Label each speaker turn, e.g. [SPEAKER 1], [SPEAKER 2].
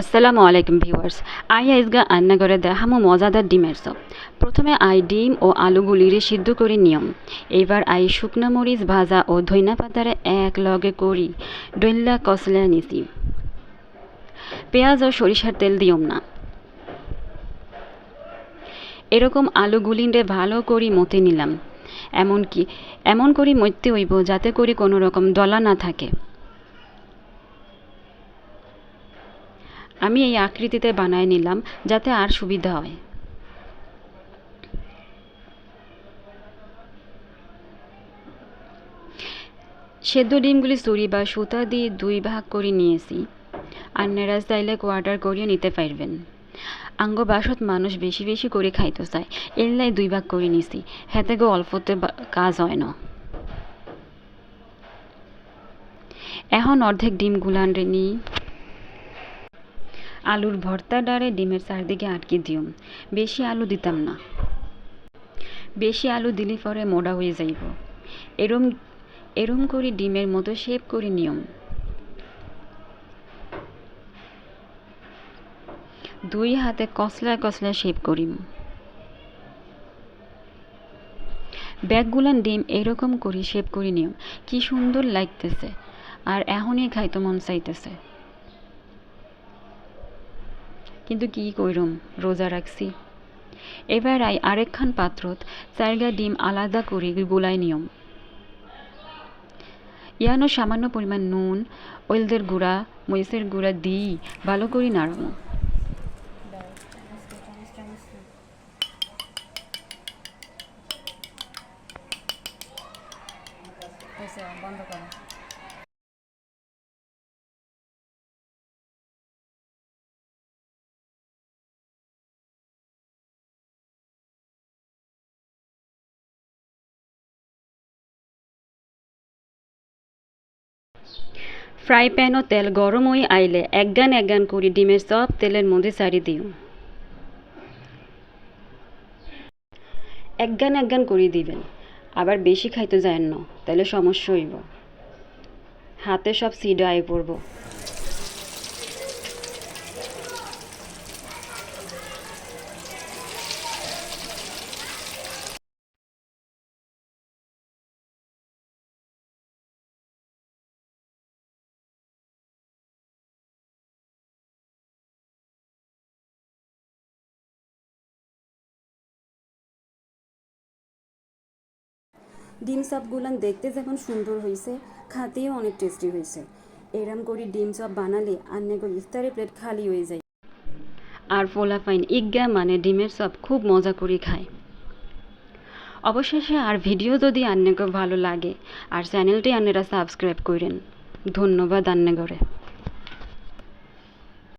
[SPEAKER 1] আসসালামু আলাইকুম viewers I রান্না করে দেখামো মজাদার ডিমের চপ। প্রথমে আই ডিম ও আলুগুলিরে সিদ্ধ করে নিয়ম। এবার আই শুকনা মরিচ ভাজা ও ধইনা পাতারে এক লগে করি। ডইল্লা কসলা নিছি। পেঁয়াজ ও সরিষার তেল দিয়ম না। এরকম আলুগুলিরে ভালো করি মতে নিলাম। এমন কি এমন করি মরতে হইব যাতে করি কোনো রকম দলা না থাকে। আমি এই আকৃতিতে বানায় নিলাম যাতে আর সুবিধা হয়। সেদ্ধ ডিমগুলি চুরি বা সুতা দিয়ে দুই ভাগ করে নিয়েছি। আর আপনারা চাইলে কোয়ার্টার করিয়ে নিতে পারবেন। আঙ্গ বাসত মানুষ বেশি বেশি করে খাইতে চায় এল্লাই দুই ভাগ করে নিছি। হেতে গো অল্পতে কাজ হয় না। এখন অর্ধেক ডিম গুলান রে নিই আলুর ভর্তা ডারে ডিমের চারদিকে আটকে দিও। বেশি আলু দিতাম না। বেশি আলু দিলে পরে মোড়া হয়ে যাইব। এরম এরম করে ডিমের মতো শেপ করে নিয়ম দুই হাতে কসলা কসলা শেপ করিম। ব্যাগগুলান ডিম এরকম করে শেপ করে নিয়ম কি সুন্দর লাগতেছে। আর এখনই খাইতে মন চাইতেছে। কিন্তু কি কইরম, রোজা রাখছি। এবার আই আরেকখান পাত্রত চারগা ডিম আলাদা করে গুলাই নিয়ম। ইয়ানো সামান্য পরিমাণ নুন, ওয়েলদের গুঁড়া, মরিচের গুঁড়া দিই, ভালো করে নাড়ানো
[SPEAKER 2] বন্ধ
[SPEAKER 1] ফ্রাই প্যান ও তেল গরম হয়ে আইলে এক গান এক গান করে ডিমের সব তেলের মধ্যে সারি দিও। এক গান এক গান করে দিবেন। আবার বেশি খাইতে যায় না তাহলে সমস্যা হইব। হাতে সব সিডায় পড়ব। ডিম চপগুলান দেখতে যেমন সুন্দর হয়েছে খাতেও অনেক টেস্টি হয়েছে এরম করে ডিম চপ বানালে আন্নে ইফতারের প্লেট খালি হয়ে যায়। আর ফোলাফাইন ইজ্ঞা মানে ডিমের চপ খুব মজা করে খায়। অবশেষে আর ভিডিও যদি অন্যকে ভালো লাগে, আর চ্যানেলটি আন্নেরা সাবস্ক্রাইব করেন ধন্যবাদ আন্নে করে